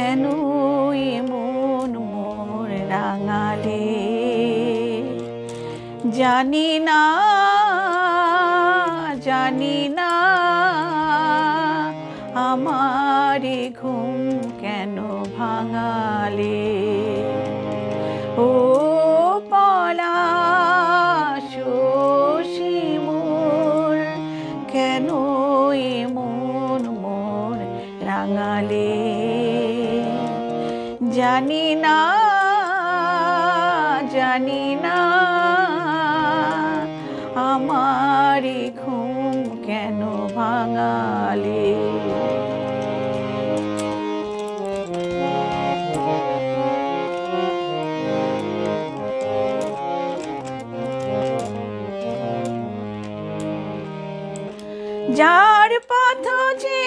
কেন এমন মোর রাঙালে? জানি না জানি না আমার ঘুম কেন ভাঙালি? ও পলাশ শিমুর কেন এমন মোর রাঙালে? জানি না জানি না আমার ঘুম কেন ভাঙালে। যার পথ যে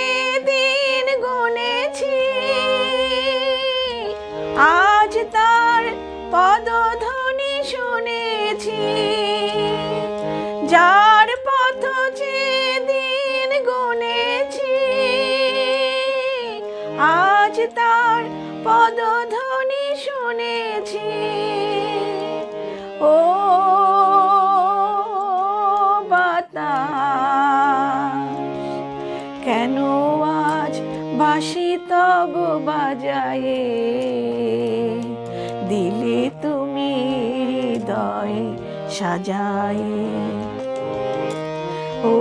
যার পথ দিন আজ তার পদধ্বনি শুনেছি। ও কেন আজ বাজায়ে? দিলে তুমি হৃদয় সাজায়। ও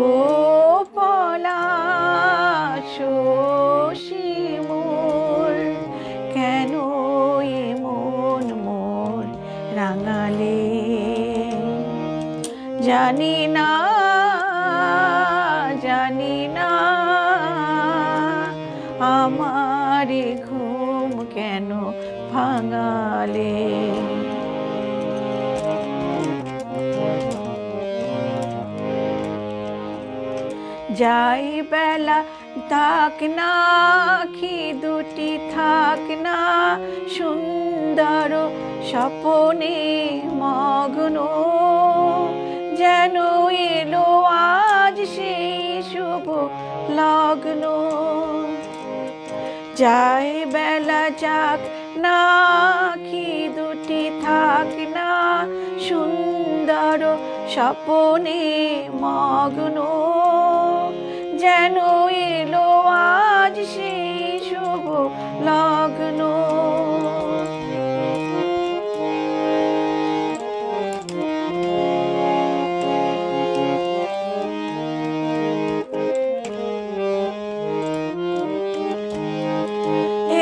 পলাশ শিমুল, কেন এমন মোর রাঙালে? জানি না জানি না, আমার এ ঘুম কেন ভাঙালে? যাই বেলা, থাক না আখি দুটি থাক না, সুন্দর স্বপনে মগ্ন যেন এলো আজ সেই শুভ লগ্ন। যাই বেলা যাক না আখি দুটি থাক না, সুন্দর স্বপনে মগ্ন যেন এলো আজ সেই শুভ লগ্ন?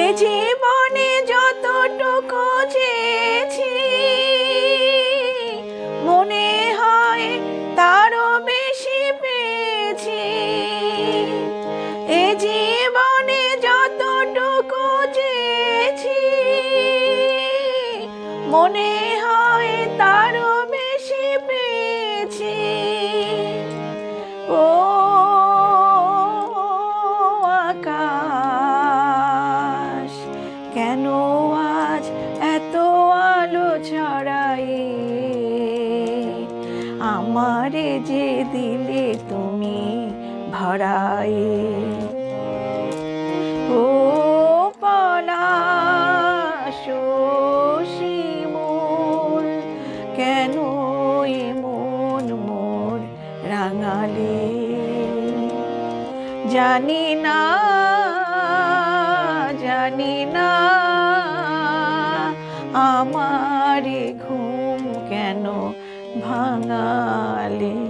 এ কেন আজ এত আলো ছড়াই আমারে যে দিলে তুমি ভরাই ও পলাশ শিমুল, কেন এমন মোর রাঙালে? জানি না জানি না আমারে ঘুম কেন ভাঙালে?